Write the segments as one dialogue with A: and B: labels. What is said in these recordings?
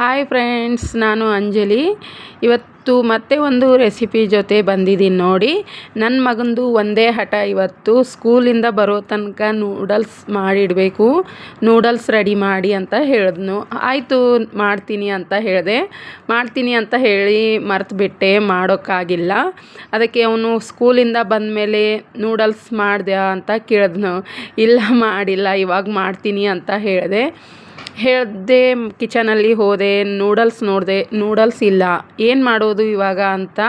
A: Hi friends ನಾನು ಅಂಜಲಿ. ಇವತ್ತು ಮತ್ತೆ ಒಂದು ರೆಸಿಪಿ ಜೊತೆ ಬಂದಿದ್ದೀನಿ ನೋಡಿ. ನನ್ನ ಮಗಂದು ಒಂದೇ ಹಠ ಇವತ್ತು. ಸ್ಕೂಲಿಂದ ಬರೋ ತನಕ ನೂಡಲ್ಸ್ ಮಾಡಿಡಬೇಕು. ನೂಡಲ್ಸ್ ರೆಡಿ ಮಾಡಿ ಅಂತ ಹೇಳಿದ್ನು. ಆಯಿತು, ಮಾಡ್ತೀನಿ ಅಂತ ಹೇಳಿದೆ. ಮಾಡ್ತೀನಿ ಅಂತ ಹೇಳಿ ಮರ್ತುಬಿಟ್ಟೆ, ಮಾಡೋಕ್ಕಾಗಿಲ್ಲ. ಅದಕ್ಕೆ ಅವನು ಸ್ಕೂಲಿಂದ ಬಂದಮೇಲೆ ನೂಡಲ್ಸ್ ಮಾಡಿದೆ ಅಂತ ಕೇಳಿದ್ನು. ಇಲ್ಲ, ಮಾಡಿಲ್ಲ, ಇವಾಗ ಮಾಡ್ತೀನಿ ಅಂತ ಹೇಳಿದೆ. ಹೇಳಿದೆ ಕಿಚನಲ್ಲಿ ಹೋದೆ ನೂಡಲ್ಸ್ ನೋಡಿದೆ ನೂಡಲ್ಸ್ ಇಲ್ಲ. ಏನು ಮಾಡೋದು ಇವಾಗ ಅಂತ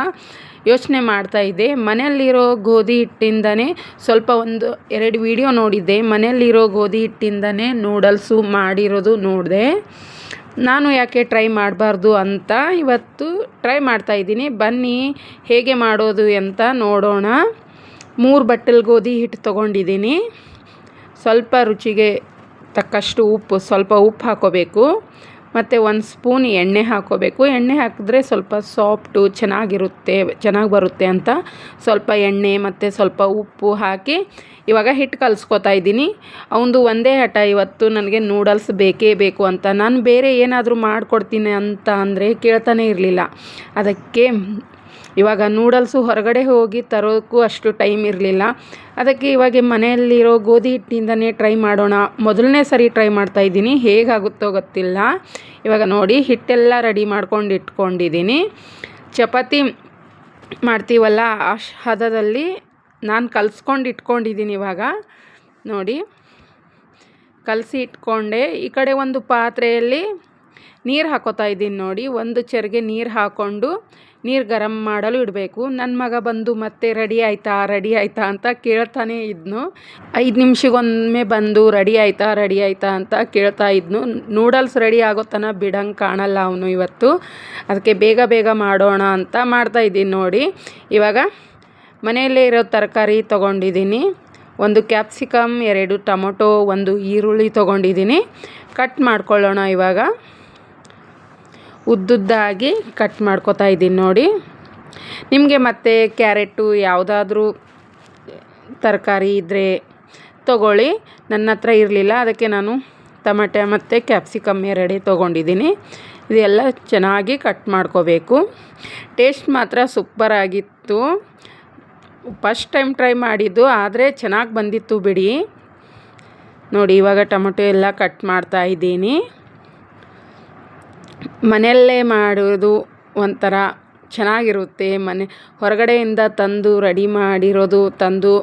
A: ಯೋಚನೆ ಮಾಡ್ತಾಯಿದ್ದೆ ಮನೆಯಲ್ಲಿರೋ ಗೋಧಿ ಹಿಟ್ಟಿಂದನೇ ಸ್ವಲ್ಪ ಒಂದು ಎರಡು ವಿಡಿಯೋ ನೋಡಿದ್ದೆ. ಮನೆಯಲ್ಲಿರೋ ಗೋಧಿ ಹಿಟ್ಟಿಂದನೇ ನೂಡಲ್ಸು ಮಾಡಿರೋದು ನೋಡಿದೆ. ನಾನು ಯಾಕೆ ಟ್ರೈ ಮಾಡಬಾರ್ದು ಅಂತ ಇವತ್ತು ಟ್ರೈ ಮಾಡ್ತಾಯಿದ್ದೀನಿ ಬನ್ನಿ, ಹೇಗೆ ಮಾಡೋದು ಅಂತ ನೋಡೋಣ. ಮೂರು ಬಟ್ಟಲು ಗೋಧಿ ಹಿಟ್ಟು ತೊಗೊಂಡಿದ್ದೀನಿ. ಸ್ವಲ್ಪ ರುಚಿಗೆ ತಕ್ಕಷ್ಟು ಉಪ್ಪು, ಸ್ವಲ್ಪ ಉಪ್ಪು ಹಾಕೋಬೇಕು. ಮತ್ತು ಒಂದು ಸ್ಪೂನ್ ಎಣ್ಣೆ ಹಾಕೋಬೇಕು. ಎಣ್ಣೆ ಹಾಕಿದ್ರೆ ಸ್ವಲ್ಪ ಸಾಫ್ಟು ಚೆನ್ನಾಗಿರುತ್ತೆ, ಚೆನ್ನಾಗಿ ಬರುತ್ತೆ ಅಂತ. ಸ್ವಲ್ಪ ಎಣ್ಣೆ ಮತ್ತು ಸ್ವಲ್ಪ ಉಪ್ಪು ಹಾಕಿ ಇವಾಗ ಹಿಟ್ಟು ಕಲಿಸ್ಕೊತಾ ಇದ್ದೀನಿ. ಅವನದು ಒಂದೇ ಹಠ, ಇವತ್ತು ನನಗೆ ನೂಡಲ್ಸ್ ಬೇಕೇ ಬೇಕು ಅಂತ. ನಾನು ಬೇರೆ ಏನಾದರೂ ಮಾಡಿಕೊಡ್ತೀನಿ ಅಂತ ಅಂದರೆ ಕೇಳ್ತಾನೆ ಇರಲಿಲ್ಲ. ಅದಕ್ಕೆ ಇವಾಗ ನೂಡಲ್ಸು ಹೊರಗಡೆ ಹೋಗಿ ತರೋಕ್ಕೂ ಅಷ್ಟು ಟೈಮ್ ಇರಲಿಲ್ಲ. ಅದಕ್ಕೆ ಇವಾಗ ಮನೆಯಲ್ಲಿರೋ ಗೋಧಿ ಹಿಟ್ಟಿನಿಂದನೇ ಟ್ರೈ ಮಾಡೋಣ. ಮೊದಲನೇ ಸರಿ ಟ್ರೈ ಮಾಡ್ತಾಯಿದ್ದೀನಿ ಹೇಗಾಗುತ್ತೋ ಗೊತ್ತಿಲ್ಲ. ಇವಾಗ ನೋಡಿ, ಹಿಟ್ಟೆಲ್ಲ ರೆಡಿ ಮಾಡ್ಕೊಂಡು ಇಟ್ಕೊಂಡಿದ್ದೀನಿ. ಚಪಾತಿ ಮಾಡ್ತೀವಲ್ಲ, ಆ ಹದದಲ್ಲಿ ನಾನು ಕಲಿಸ್ಕೊಂಡು ಇಟ್ಕೊಂಡಿದ್ದೀನಿ ಇವಾಗ. ನೋಡಿ, ಕಲಸಿ ಇಟ್ಕೊಂಡೆ. ಈ ಕಡೆ ಒಂದು ಪಾತ್ರೆಯಲ್ಲಿ ನೀರು ಹಾಕೋತಾ ಇದ್ದೀನಿ ನೋಡಿ. ಒಂದು ಚೆರಿಗೆ ನೀರು ಹಾಕ್ಕೊಂಡು ನೀರು ಗರಂ ಮಾಡಲು ಇಡಬೇಕು. ನನ್ನ ಮಗ ಬಂದು ಮತ್ತೆ ರೆಡಿ ಆಯಿತಾ ರೆಡಿ ಆಯಿತಾ ಅಂತ ಕೇಳ್ತಾನೆ ಇದ್ನು. ಐದು ನಿಮಿಷಗೊಮ್ಮೆ ಬಂದು ರೆಡಿ ಆಯಿತಾ ರೆಡಿ ಆಯಿತಾ ಅಂತ ಕೇಳ್ತಾ ಇದ್ನು. ನೂಡಲ್ಸ್ ರೆಡಿ ಆಗೋ ತನಕ ಬಿಡಂಗೆ ಕಾಣಲ್ಲ ಅವನು ಇವತ್ತು. ಅದಕ್ಕೆ ಬೇಗ ಬೇಗ ಮಾಡೋಣ ಅಂತ ಮಾಡ್ತಾ ಇದ್ದೀನಿ ನೋಡಿ. ಇವಾಗ ಮನೆಯಲ್ಲೇ ಇರೋ ತರಕಾರಿ ತೊಗೊಂಡಿದ್ದೀನಿ. ಒಂದು ಕ್ಯಾಪ್ಸಿಕಮ್, ಎರಡು ಟೊಮೊಟೊ, ಒಂದು ಈರುಳ್ಳಿ ತೊಗೊಂಡಿದ್ದೀನಿ. ಕಟ್ ಮಾಡ್ಕೊಳ್ಳೋಣ ಇವಾಗ. ಉದ್ದುದ್ದಾಗಿ ಕಟ್ ಮಾಡ್ಕೊತಾ ಇದ್ದೀನಿ ನೋಡಿ. ನಿಮಗೆ ಮತ್ತೆ ಕ್ಯಾರೆಟು ಯಾವುದಾದ್ರೂ ತರಕಾರಿ ಇದ್ದರೆ ತಗೊಳ್ಳಿ. ನನ್ನ ಹತ್ರ ಇರಲಿಲ್ಲ, ಅದಕ್ಕೆ ನಾನು ಟಮಟೆ ಮತ್ತು ಕ್ಯಾಪ್ಸಿಕಮ್ ಎರಡೇ ತೊಗೊಂಡಿದ್ದೀನಿ. ಇದೆಲ್ಲ ಚೆನ್ನಾಗಿ ಕಟ್ ಮಾಡ್ಕೋಬೇಕು. ಟೇಸ್ಟ್ ಮಾತ್ರ ಸೂಪರಾಗಿತ್ತು ಫಸ್ಟ್ ಟೈಮ್ ಟ್ರೈ ಮಾಡಿದ್ದು, ಆದರೆ ಚೆನ್ನಾಗಿ ಬಂದಿತ್ತು ಬಿಡಿ. ನೋಡಿ, ಇವಾಗ ಟೊಮೊಟೊ ಎಲ್ಲ ಕಟ್ ಮಾಡ್ತಾ ಇದ್ದೀನಿ. ಮನೆಯಲ್ಲೇ ಮಾಡೋದು ಒಂಥರ ಚೆನ್ನಾಗಿರುತ್ತೆ. ಮನೆ, ಹೊರಗಡೆಯಿಂದ ತಂದು ರೆಡಿ ಮಾಡಿರೋದು, ತಂದು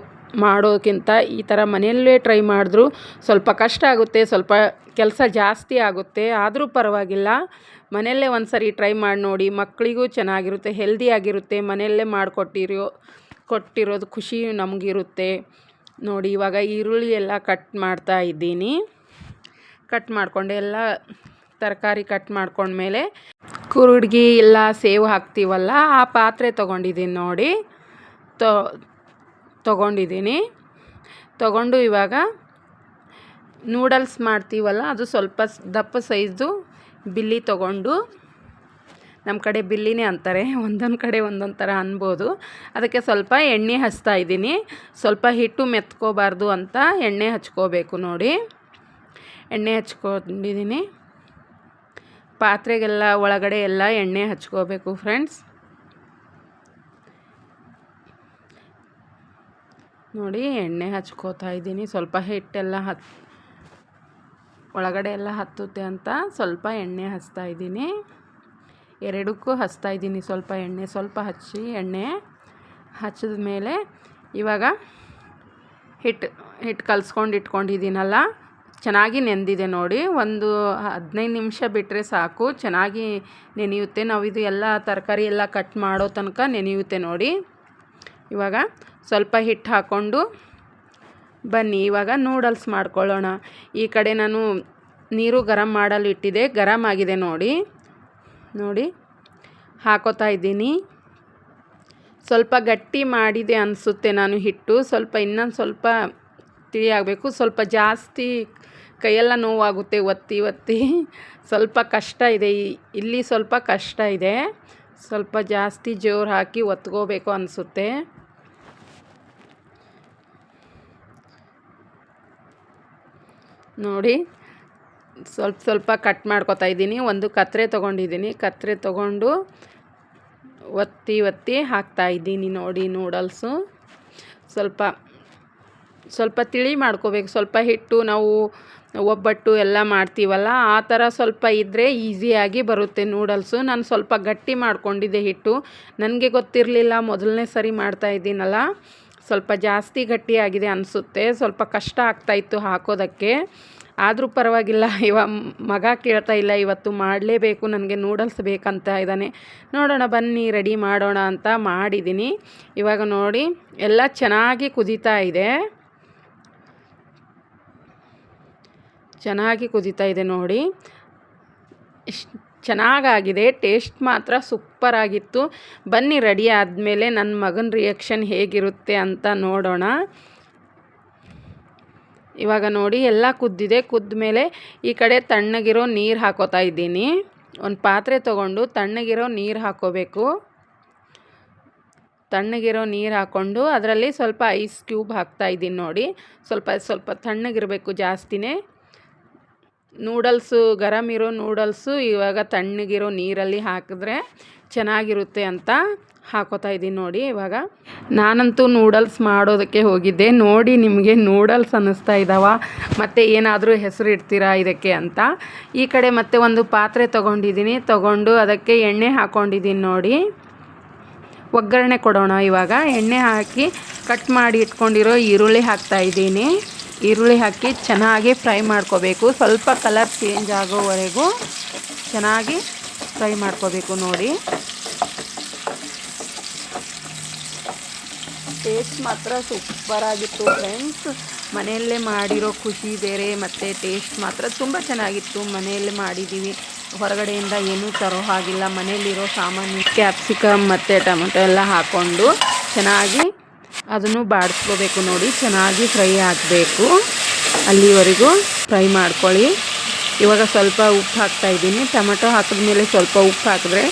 A: ಮಾಡೋಕ್ಕಿಂತ ಈ ಥರ ಮನೆಯಲ್ಲೇ ಟ್ರೈ ಮಾಡಿದ್ರು ಸ್ವಲ್ಪ ಕಷ್ಟ ಆಗುತ್ತೆ, ಸ್ವಲ್ಪ ಕೆಲಸ ಜಾಸ್ತಿ ಆಗುತ್ತೆ. ಆದರೂ ಪರವಾಗಿಲ್ಲ. ಮನೆಯಲ್ಲೇ ಒಂದು ಸರಿ ಟ್ರೈ ಮಾಡಿ ನೋಡಿ. ಮಕ್ಕಳಿಗೂ ಚೆನ್ನಾಗಿರುತ್ತೆ, ಹೆಲ್ದಿಯಾಗಿರುತ್ತೆ. ಮನೆಯಲ್ಲೇ ಮಾಡಿಕೊಟ್ಟಿರೋ, ಕೊಟ್ಟಿರೋದು ಖುಷಿ ನಮಗಿರುತ್ತೆ. ನೋಡಿ, ಇವಾಗ ಈರುಳ್ಳಿ ಎಲ್ಲ ಕಟ್ ಮಾಡ್ತಾ ಇದ್ದೀನಿ. ಕಟ್ ಮಾಡಿಕೊಂಡು ಎಲ್ಲ ತರಕಾರಿ ಕಟ್ ಮಾಡ್ಕೊಂಡ್ಮೇಲೆ ಕುರುಡ್ಗಿ ಇಲ್ಲ ಸೇವು ಹಾಕ್ತೀವಲ್ಲ, ಆ ಪಾತ್ರೆ ತೊಗೊಂಡಿದ್ದೀನಿ ನೋಡಿ. ತೊ ತೊಗೊಂಡಿದ್ದೀನಿ ತೊಗೊಂಡು ಇವಾಗ ನೂಡಲ್ಸ್ ಮಾಡ್ತೀವಲ್ಲ, ಅದು ಸ್ವಲ್ಪ ದಪ್ಪ ಸೈಜು ಬಿಲ್ಲಿ ತೊಗೊಂಡು ನಮ್ಮ ಕಡೆ ಬಿಲ್ಲಿನೇ ಅಂತಾರೆ, ಒಂದೊಂದು ಕಡೆ ಒಂದೊಂದು ಥರ ಅನ್ಬೋದು. ಅದಕ್ಕೆ ಸ್ವಲ್ಪ ಎಣ್ಣೆ ಹಚ್ತಾ ಇದ್ದೀನಿ. ಸ್ವಲ್ಪ ಹಿಟ್ಟು ಮೆತ್ಕೋಬಾರ್ದು ಅಂತ ಎಣ್ಣೆ ಹಚ್ಕೋಬೇಕು ನೋಡಿ. ಎಣ್ಣೆ ಹಚ್ಕೊಂಡಿದ್ದೀನಿ ಪಾತ್ರೆಗೆಲ್ಲ ಒಳಗಡೆ ಎಲ್ಲ ಎಣ್ಣೆ ಹಚ್ಕೋಬೇಕು ಫ್ರೆಂಡ್ಸ್ ನೋಡಿ ಎಣ್ಣೆ ಹಚ್ಕೋತಾ ಇದ್ದೀನಿ. ಸ್ವಲ್ಪ ಹಿಟ್ಟೆಲ್ಲ ಹತ್, ಒಳಗಡೆ ಎಲ್ಲ ಹತ್ತುತ್ತೆ ಅಂತ ಸ್ವಲ್ಪ ಎಣ್ಣೆ ಹಚ್ತಾ ಇದ್ದೀನಿ. ಎರಡಕ್ಕೂ ಹಚ್ತಾ ಇದ್ದೀನಿ ಸ್ವಲ್ಪ ಎಣ್ಣೆ, ಸ್ವಲ್ಪ ಹಚ್ಚಿ ಎಣ್ಣೆ ಹಚ್ಚಿದ ಮೇಲೆ ಇವಾಗ ಹಿಟ್ಟು ಹಿಟ್ಟು ಕಲ್ಸ್ಕೊಂಡು ಇಟ್ಕೊಂಡಿದ್ದೀನಲ್ಲ. ಚೆನ್ನಾಗಿ ನೆಂದಿದೆ ನೋಡಿ. ಒಂದು ಹದಿನೈದು ನಿಮಿಷ ಬಿಟ್ಟರೆ ಸಾಕು. ಚೆನ್ನಾಗಿ ನೆನೆಯುತ್ತೆ. ನಾವು ಇದು ಎಲ್ಲ ತರಕಾರಿ ಎಲ್ಲ ಕಟ್ ಮಾಡೋ ತನಕ ನೆನೆಯುತ್ತೆ ನೋಡಿ. ಇವಾಗ ಸ್ವಲ್ಪ ಹಿಟ್ಟು ಹಾಕ್ಕೊಂಡು ಬನ್ನಿ. ಇವಾಗ ನೂಡಲ್ಸ್ ಮಾಡ್ಕೊಳ್ಳೋಣ. ಈ ಕಡೆ ನಾನು ನೀರು ಗರಂ ಮಾಡಲು ಇಟ್ಟಿದೆ. ಗರಂ ಆಗಿದೆ ನೋಡಿ. ನೋಡಿ. ಹಾಕೋತಾ ಇದ್ದೀನಿ. ಸ್ವಲ್ಪ ಗಟ್ಟಿ ಮಾಡಿದೆ ಅನಿಸುತ್ತೆ ನಾನು ಹಿಟ್ಟು. ಸ್ವಲ್ಪ ಇನ್ನೊಂದು ಸ್ವಲ್ಪ ತಿಳಿ ಆಗಬೇಕು. ಸ್ವಲ್ಪ ಜಾಸ್ತಿ ಕೈಯೆಲ್ಲ ನೋವಾಗುತ್ತೆ, ಒತ್ತಿ ಒತ್ತಿ. ಸ್ವಲ್ಪ ಕಷ್ಟ ಇದೆ. ಇಲ್ಲಿ ಸ್ವಲ್ಪ ಕಷ್ಟ ಇದೆ. ಸ್ವಲ್ಪ ಜಾಸ್ತಿ ಜೋರು ಹಾಕಿ ಒತ್ಕೋಬೇಕು ಅನಿಸುತ್ತೆ. ನೋಡಿ, ಸ್ವಲ್ಪ ಸ್ವಲ್ಪ ಕಟ್ ಮಾಡ್ಕೊತಾ ಇದ್ದೀನಿ. ಒಂದು ಕತ್ರೆ ತೊಗೊಂಡಿದ್ದೀನಿ. ಕತ್ರೆ ತೊಗೊಂಡು ಒತ್ತಿ ಒತ್ತಿ ಹಾಕ್ತಾ ಇದ್ದೀನಿ ನೋಡಿ ನೂಡಲ್ಸು ಸ್ವಲ್ಪ ಸ್ವಲ್ಪ ತಿಳಿ ಮಾಡ್ಕೋಬೇಕು. ಸ್ವಲ್ಪ ಹಿಟ್ಟು ನಾವು ಒಬ್ಬಟ್ಟು ಎಲ್ಲ ಮಾಡ್ತೀವಲ್ಲ, ಆ ಥರ ಸ್ವಲ್ಪ ಇದ್ದರೆ ಈಸಿಯಾಗಿ ಬರುತ್ತೆ ನೂಡಲ್ಸು ನಾನು ಸ್ವಲ್ಪ ಗಟ್ಟಿ ಮಾಡ್ಕೊಂಡಿದ್ದೆ ಹಿಟ್ಟು. ನನಗೆ ಗೊತ್ತಿರಲಿಲ್ಲ, ಮೊದಲನೇ ಸರಿ ಮಾಡ್ತಾ ಇದ್ದೀನಲ್ಲ. ಸ್ವಲ್ಪ ಜಾಸ್ತಿ ಗಟ್ಟಿಯಾಗಿದೆ ಅನಿಸುತ್ತೆ. ಸ್ವಲ್ಪ ಕಷ್ಟ ಆಗ್ತಾಯಿತ್ತು ಹಾಕೋದಕ್ಕೆ. ಆದರೂ ಪರವಾಗಿಲ್ಲ, ಇವ ಮಗ ಕೇಳ್ತಾ ಇಲ್ಲ, ಇವತ್ತು ಮಾಡಲೇಬೇಕು, ನನಗೆ ನೂಡಲ್ಸ್ ಬೇಕಂತ ಇದ್ದಾನೆ. ನೋಡೋಣ, ಬನ್ನಿ ರೆಡಿ ಮಾಡೋಣ ಅಂತ ಮಾಡಿದ್ದೀನಿ. ಇವಾಗ ನೋಡಿ, ಎಲ್ಲ ಚೆನ್ನಾಗಿ ಕುದೀತಾ ಇದೆ. ಚೆನ್ನಾಗಿ ಕುದೀತಾ ಇದೆ ನೋಡಿ. ಚೆನ್ನಾಗಾಗಿದೆ, ಟೇಸ್ಟ್ ಮಾತ್ರ ಸೂಪ್ಪರಾಗಿತ್ತು ಬನ್ನಿ ರೆಡಿ ಆದಮೇಲೆ ನನ್ನ ಮಗನ ರಿಯಾಕ್ಷನ್ ಹೇಗಿರುತ್ತೆ ಅಂತ ನೋಡೋಣ. ಇವಾಗ ನೋಡಿ, ಎಲ್ಲ ಕುದ್ದಿದೆ. ಕುದ್ದ ಮೇಲೆ ಈ ಕಡೆ ತಣ್ಣಗಿರೋ ನೀರು ಹಾಕೋತಾ ಇದ್ದೀನಿ. ಒಂದು ಪಾತ್ರೆ ತೊಗೊಂಡು ತಣ್ಣಗಿರೋ ನೀರು ಹಾಕೋಬೇಕು. ತಣ್ಣಗಿರೋ ನೀರು ಹಾಕ್ಕೊಂಡು ಅದರಲ್ಲಿ ಸ್ವಲ್ಪ ಐಸ್ ಕ್ಯೂಬ್ ಹಾಕ್ತಾ ಇದ್ದೀನಿ ನೋಡಿ. ಸ್ವಲ್ಪ ಸ್ವಲ್ಪ ತಣ್ಣಗಿರಬೇಕು ಜಾಸ್ತಿನೇ. ನೂಡಲ್ಸು ಗರಮ್ ಇರೋ ನೂಡಲ್ಸು ಇವಾಗ ತಣ್ಣಗಿರೋ ನೀರಲ್ಲಿ ಹಾಕಿದ್ರೆ ಚೆನ್ನಾಗಿರುತ್ತೆ ಅಂತ ಹಾಕೋತಾ ಇದ್ದೀನಿ ನೋಡಿ ಇವಾಗ. ನಾನಂತೂ ನೂಡಲ್ಸ್ ಮಾಡೋದಕ್ಕೆ ಹೋಗಿದ್ದೆ. ನೋಡಿ ನಿಮಗೆ ನೂಡಲ್ಸ್ ಅನ್ನಿಸ್ತಾ ಇದ್ದಾವ ಮತ್ತು ಏನಾದರೂ ಹೆಸರು ಇಡ್ತೀರಾ ಇದಕ್ಕೆ ಅಂತ. ಈ ಕಡೆ ಮತ್ತೆ ಒಂದು ಪಾತ್ರೆ ತೊಗೊಂಡಿದ್ದೀನಿ ತೊಗೊಂಡು ಅದಕ್ಕೆ ಎಣ್ಣೆ ಹಾಕ್ಕೊಂಡಿದ್ದೀನಿ ನೋಡಿ. ಒಗ್ಗರಣೆ ಕೊಡೋಣ ಇವಾಗ. ಎಣ್ಣೆ ಹಾಕಿ ಕಟ್ ಮಾಡಿ ಇಟ್ಕೊಂಡಿರೋ ಈರುಳ್ಳಿ ಹಾಕ್ತಾ ಇದ್ದೀನಿ ಈರುಳ್ಳಿ ಹಾಕಿ ಚೆನ್ನಾಗಿ ಫ್ರೈ ಮಾಡ್ಕೋಬೇಕು. ಸ್ವಲ್ಪ ಕಲರ್ ಚೇಂಜ್ ಆಗೋವರೆಗೂ ಚೆನ್ನಾಗಿ ಫ್ರೈ ಮಾಡ್ಕೋಬೇಕು ನೋಡಿ. ಟೇಸ್ಟ್ ಮಾತ್ರ ಸೂಪರಾಗಿತ್ತು ಫ್ರೆಂಡ್ಸ್ ಮನೆಯಲ್ಲೇ ಮಾಡಿರೋ ಖುಷಿ ಬೇರೆ, ಮತ್ತು ಟೇಸ್ಟ್ ಮಾತ್ರ ತುಂಬ ಚೆನ್ನಾಗಿತ್ತು. ಮನೆಯಲ್ಲೇ ಮಾಡಿದ್ದೀವಿ ಹೊರಗಡೆಯಿಂದ ಏನೂ ತರೋ ಹಾಗಿಲ್ಲ. ಮನೆಯಲ್ಲಿರೋ ಸಾಮಾನು ಕ್ಯಾಪ್ಸಿಕಮ್ ಮತ್ತು ಟೊಮೆಟೊ ಎಲ್ಲ ಹಾಕ್ಕೊಂಡು ಚೆನ್ನಾಗಿ ಅದನ್ನು ಬಾಡಿಸ್ಕೋಬೇಕು ನೋಡಿ. ಚೆನ್ನಾಗಿ ಫ್ರೈ ಆಗಬೇಕು. ಅಲ್ಲಿವರೆಗೂ ಫ್ರೈ ಮಾಡ್ಕೊಳ್ಳಿ. ಇವಾಗ ಸ್ವಲ್ಪ ಉಪ್ಪು ಹಾಕ್ತಾ ಇದ್ದೀನಿ. ಟೊಮೆಟೊ ಹಾಕಿದ್ಮೇಲೆ ಸ್ವಲ್ಪ ಉಪ್ಪು ಹಾಕಿದ್ರೆ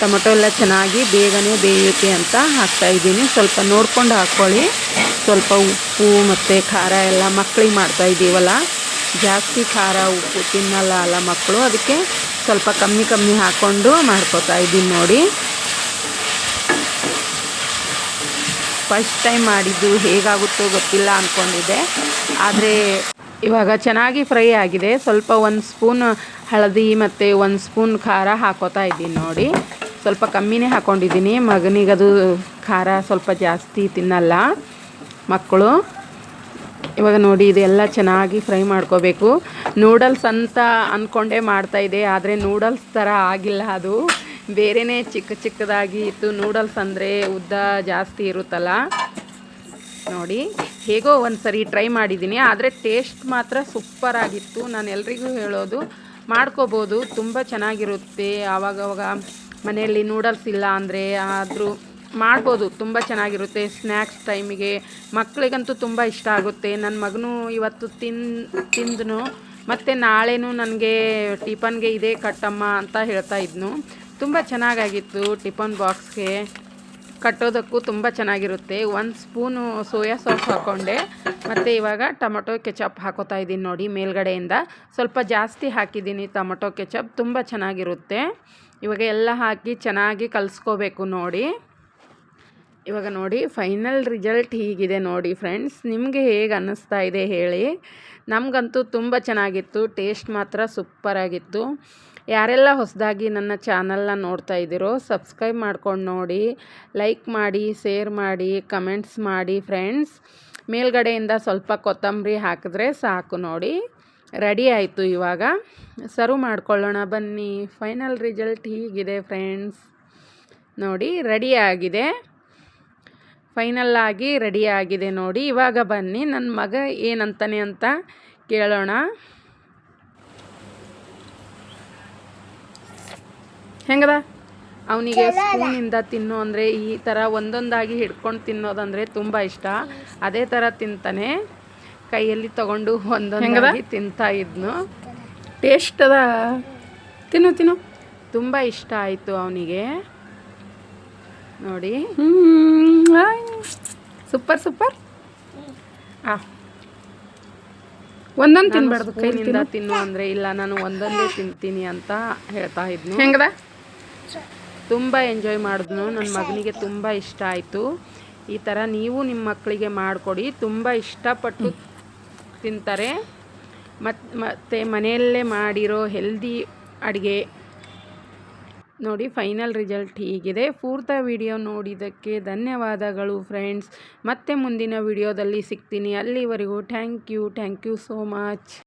A: ಟೊಮೆಟೊ ಎಲ್ಲ ಚೆನ್ನಾಗಿ ಬೇಗನೆ ಬೇಯುತ್ತೆ ಅಂತ ಹಾಕ್ತಾ ಇದ್ದೀನಿ. ಸ್ವಲ್ಪ ನೋಡ್ಕೊಂಡು ಹಾಕ್ಕೊಳ್ಳಿ. ಸ್ವಲ್ಪ ಉಪ್ಪು ಮತ್ತು ಖಾರ ಎಲ್ಲ ಮಕ್ಕಳಿಗೆ ಮಾಡ್ತಾ ಇದ್ದೀವಲ್ಲ. ಜಾಸ್ತಿ ಖಾರ, ಉಪ್ಪು ತಿನ್ನಲ್ಲ ಅಲ್ಲ ಮಕ್ಕಳು. ಅದಕ್ಕೆ ಸ್ವಲ್ಪ ಕಮ್ಮಿ ಕಮ್ಮಿ ಹಾಕ್ಕೊಂಡು ಮಾಡ್ಕೋತಾ ಇದ್ದೀನಿ ನೋಡಿ. ಫಸ್ಟ್ ಟೈಮ್ ಮಾಡಿದ್ದು ಹೇಗಾಗುತ್ತೋ ಗೊತ್ತಿಲ್ಲ ಅಂದ್ಕೊಂಡಿದ್ದೆ ಆದರೆ ಇವಾಗ ಚೆನ್ನಾಗಿ ಫ್ರೈ ಆಗಿದೆ. ಸ್ವಲ್ಪ ಒಂದು ಸ್ಪೂನ್ ಹಳದಿ ಮತ್ತು ಒಂದು ಸ್ಪೂನ್ ಖಾರ ಹಾಕೋತಾ ಇದ್ದೀನಿ ನೋಡಿ. ಸ್ವಲ್ಪ ಕಮ್ಮಿನೇ ಹಾಕ್ಕೊಂಡಿದ್ದೀನಿ ಮಗನಿಗದು ಖಾರ ಸ್ವಲ್ಪ ಜಾಸ್ತಿ ತಿನ್ನಲ್ಲ ಮಕ್ಕಳು. ಇವಾಗ ನೋಡಿ, ಇದೆಲ್ಲ ಚೆನ್ನಾಗಿ ಫ್ರೈ ಮಾಡ್ಕೋಬೇಕು. ನೂಡಲ್ಸ್ ಅಂತ ಅಂದ್ಕೊಂಡೇ ಮಾಡ್ತಾಯಿದ್ದೆ ಆದರೆ ನೂಡಲ್ಸ್ ಥರ ಆಗಿಲ್ಲ ಅದು. ಬೇರೆಯೇ ಚಿಕ್ಕ ಚಿಕ್ಕದಾಗಿ ಇತ್ತು. ನೂಡಲ್ಸ್ ಅಂದರೆ ಉದ್ದ ಜಾಸ್ತಿ ಇರುತ್ತಲ್ಲ? ನೋಡಿ, ಹೇಗೋ ಒಂದು ಸರಿ ಟ್ರೈ ಮಾಡಿದ್ದೀನಿ. ಆದರೆ ಟೇಸ್ಟ್ ಮಾತ್ರ ಸೂಪರಾಗಿತ್ತು ನಾನು ಎಲ್ರಿಗೂ ಹೇಳೋದು ಮಾಡ್ಕೋಬೋದು. ತುಂಬ ಚೆನ್ನಾಗಿರುತ್ತೆ. ಆವಾಗವಾಗ ಮನೆಯಲ್ಲಿ ನೂಡಲ್ಸ್ ಇಲ್ಲ ಅಂದರೆ ಆದರೂ ಮಾಡ್ಬೋದು. ತುಂಬ ಚೆನ್ನಾಗಿರುತ್ತೆ. ಸ್ನ್ಯಾಕ್ಸ್ ಟೈಮಿಗೆ ಮಕ್ಕಳಿಗಂತೂ ತುಂಬ ಇಷ್ಟ ಆಗುತ್ತೆ. ನನ್ನ ಮಗನೂ ಇವತ್ತು ತಿನ್, ತಿಂದನು. ಮತ್ತು ನಾಳೆನೂ ನನಗೆ ಟಿಫನ್ಗೆ ಇದೇ ಕಟ್ಟಮ್ಮ ಅಂತ ಹೇಳ್ತಾ ಇದ್ನು. ತುಂಬ ಚೆನ್ನಾಗಾಗಿತ್ತು ಟಿಫನ್ ಬಾಕ್ಸ್ಗೆ. ಕಟ್ಟೋದಕ್ಕೂ ತುಂಬ ಚೆನ್ನಾಗಿರುತ್ತೆ. ಒಂದು ಸ್ಪೂನು ಸೋಯಾ ಸಾಸ್ ಹಾಕ್ಕೊಂಡೆ ಮತ್ತು ಇವಾಗ ಟೊಮೊಟೊ ಕೆಚಪ್ ಹಾಕೋತಾ ಇದ್ದೀನಿ ನೋಡಿ ಮೇಲ್ಗಡೆಯಿಂದ. ಸ್ವಲ್ಪ ಜಾಸ್ತಿ ಹಾಕಿದ್ದೀನಿ ಟೊಮೊಟೊ ಕೆಚಪ್, ತುಂಬ ಚೆನ್ನಾಗಿರುತ್ತೆ. ಇವಾಗ ಎಲ್ಲ ಹಾಕಿ ಚೆನ್ನಾಗಿ ಕಲಿಸ್ಕೋಬೇಕು ನೋಡಿ. ಇವಾಗ ನೋಡಿ ಫೈನಲ್ ರಿಸಲ್ಟ್ ಹೀಗಿದೆ ನೋಡಿ ಫ್ರೆಂಡ್ಸ್. ನಿಮಗೆ ಹೇಗೆ ಅನ್ನಿಸ್ತಾ ಇದೆ ಹೇಳಿ. ನಮಗಂತೂ ತುಂಬ ಚೆನ್ನಾಗಿತ್ತು, ಟೇಸ್ಟ್ ಮಾತ್ರ ಸೂಪರಾಗಿತ್ತು. ಯಾರೆಲ್ಲ ಹೊಸದಾಗಿ ನನ್ನ ಚಾನಲ್ನ ನೋಡ್ತಾ ಇದ್ದೀರೋ ಸಬ್ಸ್ಕ್ರೈಬ್ ಮಾಡ್ಕೊಂಡು ನೋಡಿ, ಲೈಕ್ ಮಾಡಿ, ಶೇರ್ ಮಾಡಿ, ಕಮೆಂಟ್ಸ್ ಮಾಡಿ ಫ್ರೆಂಡ್ಸ್. ಮೇಲ್ಗಡೆಯಿಂದ ಸ್ವಲ್ಪ ಕೊತ್ತಂಬರಿ ಹಾಕಿದ್ರೆ ಸಾಕು ನೋಡಿ. ರೆಡಿ ಆಯಿತು ಇವಾಗ. ಸರ್ವ್ ಮಾಡ್ಕೊಳ್ಳೋಣ. ಬನ್ನಿ. ಫೈನಲ್ ರಿಸಲ್ಟ್ ಹೀಗಿದೆ ಫ್ರೆಂಡ್ಸ್. ನೋಡಿ, ರೆಡಿ ಆಗಿದೆ. ಫೈನಲ್ ಆಗಿ ರೆಡಿ ಆಗಿದೆ ನೋಡಿ. ಇವಾಗ ಬನ್ನಿ. ನನ್ನ ಮಗ ಏನಂತಾನೆ ಅಂತ ಕೇಳೋಣ. ಹೆಂಗದ? ಅವನಿಗೆ ಸ್ಪೂನಿಂದ ತಿನ್ನು ಅಂದರೆ ಈ ಥರ ಒಂದೊಂದಾಗಿ ಹಿಡ್ಕೊಂಡು ತಿನ್ನೋದಂದರೆ ತುಂಬ ಇಷ್ಟ. ಅದೇ ಥರ ತಿಂತಾನೆ. ಕೈಯಲ್ಲಿ ತಗೊಂಡು ಒಂದೊಂದಾಗಿ ತಿಂತಾ ಇದ್ನು. ಟೇಸ್ಟ್ ಅದ ತಿನ್ನು ತಿನ್ನು. ತುಂಬ ಇಷ್ಟ ಆಯಿತು ಅವನಿಗೆ. ನೋಡಿ. Super super. ಆ.
B: ಒಂದೊಂದು ತಿನ್ಬಾರ್ದು
A: ಕೈಯಿಂದ ತಿನ್ನು ಅಂದರೆ ಇಲ್ಲ ನಾನು ಒಂದೊಂದೇ ತಿಂತೀನಿ ಅಂತ ಹೇಳ್ತಾ ಇದ್ನು.
B: ಹೆಂಗದ?
A: ತುಂಬ ಎಂಜಾಯ್ ಮಾಡಿದ್ನು. ನನ್ನ ಮಗನಿಗೆ ತುಂಬ ಇಷ್ಟ ಆಯಿತು. ಈ ಥರ ನೀವು ನಿಮ್ಮ ಮಕ್ಕಳಿಗೆ ಮಾಡಿಕೊಡಿ. ತುಂಬ ಇಷ್ಟಪಟ್ಟು ತಿಂತಾರೆ. ಮತ್ತು ಮನೆಯಲ್ಲೇ ಮಾಡಿರೋ ಹೆಲ್ದಿ ಅಡುಗೆ. ನೋಡಿ ಫೈನಲ್ ರಿಸಲ್ಟ್ ಹೀಗಿದೆ. ಪೂರ್ತ ವಿಡಿಯೋ ನೋಡಿದ್ದಕ್ಕೆ ಧನ್ಯವಾದಗಳು ಫ್ರೆಂಡ್ಸ್ ಮತ್ತೆ ಮುಂದಿನ ವಿಡಿಯೋದಲ್ಲಿ ಸಿಗ್ತೀನಿ. ಅಲ್ಲಿವರೆಗೂ thank you thank you so much